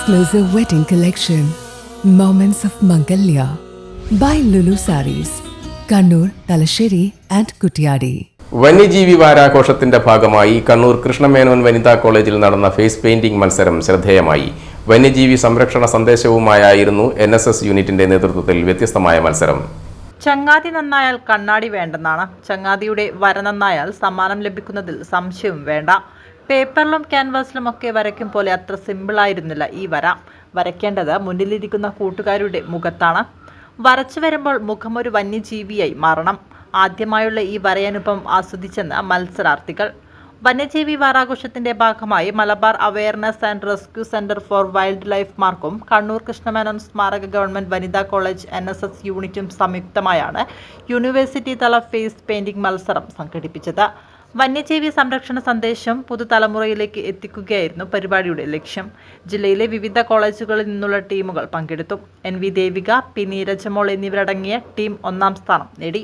exclusive wedding collection, Moments of Mangalya, by Lulu Saris, Kannur, Talasheri, and Kuttiyadi വന്യജീവി വാരാഘോഷത്തിന്റെ ഭാഗമായി കണ്ണൂർ കൃഷ്ണമേനോൻ വനിതാ കോളേജിൽ നടന്ന ഫേസ് പെയിന്റിംഗ് മത്സരം ശ്രദ്ധേയമായി. വന്യജീവി സംരക്ഷണ സന്ദേശവുമായായിരുന്നു എൻ യൂണിറ്റിന്റെ നേതൃത്വത്തിൽ വ്യത്യസ്തമായ മത്സരം. ചങ്ങാതി നന്നായാൽ കണ്ണാടി വേണ്ടെന്നാണ്. ചങ്ങാതിയുടെ വര നന്നായാൽ സമ്മാനം ലഭിക്കുന്നതിൽ സംശയവും വേണ്ട. പേപ്പറിലും ക്യാൻവാസിലും ഒക്കെ വരയ്ക്കും പോലെ അത്ര സിമ്പിളായിരുന്നില്ല ഈ വര. വരയ്ക്കേണ്ടത് മുന്നിലിരിക്കുന്ന കൂട്ടുകാരുടെ മുഖത്താണ്. വരച്ചു വരുമ്പോൾ മുഖം ഒരു വന്യജീവിയായി മാറണം. ആദ്യമായുള്ള ഈ വരയനുഭവം ആസ്വദിച്ചെന്ന് മത്സരാർത്ഥികൾ. വന്യജീവി വാരാഘോഷത്തിന്റെ ഭാഗമായി Malabar awareness and rescue centre for wildlife മാർക്കും കണ്ണൂർ കൃഷ്ണമേനോൻ സ്മാരക ഗവൺമെന്റ് വനിതാ കോളേജ് എൻ എസ് എസ് യൂണിറ്റും സംയുക്തമായാണ് യൂണിവേഴ്സിറ്റി തല ഫേസ് പെയിന്റിംഗ് മത്സരം സംഘടിപ്പിച്ചത്. വന്യജീവി സംരക്ഷണ സന്ദേശം പുതുതലമുറയിലേക്ക് എത്തിക്കുകയായിരുന്നു പരിപാടിയുടെ ലക്ഷ്യം. ജില്ലയിലെ വിവിധ കോളേജുകളിൽ നിന്നുള്ള ടീമുകൾ പങ്കെടുത്തു. N V Devika P Neerajamol എന്നിവരടങ്ങിയ ടീം ഒന്നാം സ്ഥാനം നേടി.